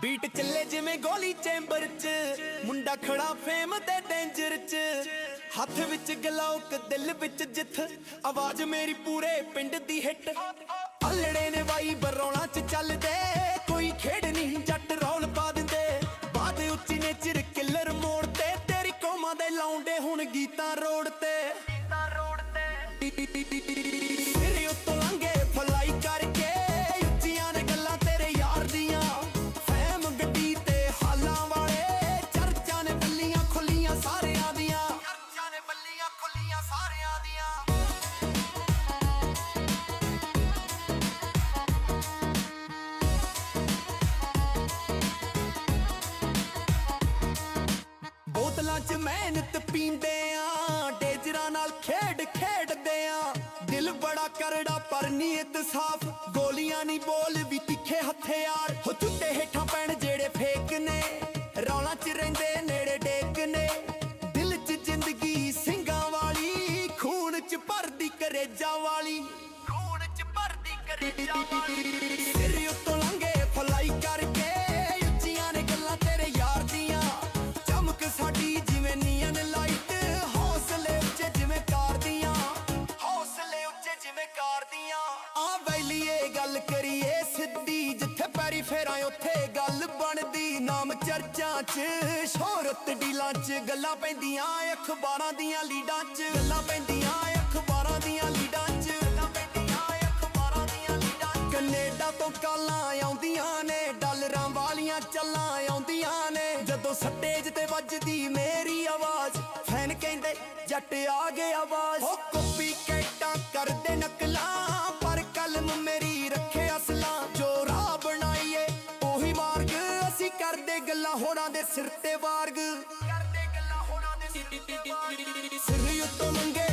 Beat ਚੱਲੇ ਜਿਵੇਂ ਗੋਲੀ ਚੈਂਬਰ 'ਚ। ਮੁੰਡਾ ਖੜਾ ਫੇਮ ਤੇ ਡੇਂਜਰ 'ਚ। ਹੱਥ ਵਿੱਚ ਗਲੋਕ, ਦਿਲ ਵਿੱਚ ਜਿੱਥ। ਆਵਾਜ਼ ਮੇਰੀ ਪੂਰੇ ਪਿੰਡ ਦੀ ਹਿੱਟ ਅਲੜੇ ਨੇ ਵਾਈ ਬਰੌਣਾ 'ਚ ਚੱਲਦੇ। ਕੋਈ ਖੇਡ ਨਹੀਂ, ਜੱਟ ਰੌਲ ਪਾ ਦਿੰਦੇ। ਬਾਦ ਉੱਚੀ ਨੇ ਚਿਰ ਕਿੱਲਰ ਮੋੜ ਤੇ। ਤੇਰੀ ਕੌਮਾਂ ਦੇ ਲਾਉਂਦੇ ਹੁਣ ਗੀਤਾਂ ਰੋਡ ਤੇ। ਤੇਰੇ ਉੱਤੋਂ ਬੋਤਲਾਂ 'ਚ ਮਿਹਨਤ ਪੀਂਦੇ ਆ ਡੇਜਰਾਂ ਨਾਲ ਖੇਡ ਖੇਡਦੇ ਆ ਦਿਲ ਬੜਾ ਕਰੜਾ, ਪਰ ਨੀਅਤ ਸਾਫ਼। ਗੋਲੀਆਂ ਨਹੀਂ ਬੋਲ, ਵੀ ਤਿੱਖੇ ਹਥਿਆਰ ਹੋ ਚੁੱਟੇ ਹੇਠਾਂ ਪੈਣ ਜਿਹੜੇ ਫੇਕ ਨੇ। ਰੌਲਾ 'ਚ ਰਹਿੰਦੇ ਨੇੜੇ ਡੇਕ ਨੇ। ਦਿਲ 'ਚ ਜ਼ਿੰਦਗੀ ਸਿੰਘਾਂ ਵਾਲੀ, ਖੂਨ 'ਚ ਭਰਦੀ ਕਰੇਜਾ ਵਾਲੀ। ਖੂਨ 'ਚ ਭਰਦੀ ਕਰੇਜਾ ਵਾਲੀ। ਚਰਚਾਂ 'ਚ, ਸ਼ੋਹਰਤ ਡੀਲਾਂ 'ਚ, ਗੱਲਾਂ ਪੈਂਦੀਆਂ ਅਖਬਾਰਾਂ ਦੀਆਂ ਲੀਡਾਂ 'ਚ, ਗੱਲਾਂ ਪੈਂਦੀਆਂ ਅਖਬਾਰਾਂ ਦੀਆਂ ਲੀਡਾਂ 'ਚ, ਗੱਲਾਂ ਪੈਂਦੀਆਂ ਅਖਬਾਰਾਂ ਦੀਆਂ ਲੀਡਾਂ 'ਚ। ਕੈਨੇਡਾ ਤੋਂ ਕਾਲਾਂ ਆਉਂਦੀਆਂ ਨੇ, ਡਾਲਰਾਂ ਵਾਲੀਆਂ ਚੱਲਾਂ ਆਉਂਦੀਆਂ ਨੇ। ਜਦੋਂ ਸਟੇਜ ਤੇ ਵੱਜਦੀ ਮੇਰੀ ਆਵਾਜ਼, ਫੈਨ ਕਹਿੰਦੇ, ਜੱਟ ਆ ਗਿਆ ਆਵਾਜ਼। ਹੋ ਕਾਪੀ ਕੈਟਾਂ ਕਰਦੇ ਨਕਲਾਂ, ਪਰ ਕਲਮ ਮੇਰੀ ਗੱਲਾਂ ਹੋਣਾ ਦੇ ਸਿਰ ਤੇ ਵਾਰਗ। ਕਰਦੇ ਗੱਲਾਂ ਹੋਣਾ ਦੇ ਸਿਰ ਤੇ ਵਾਰਗ। ਸਿਰ ਉੱਤੋਂ ਮੰਗੇ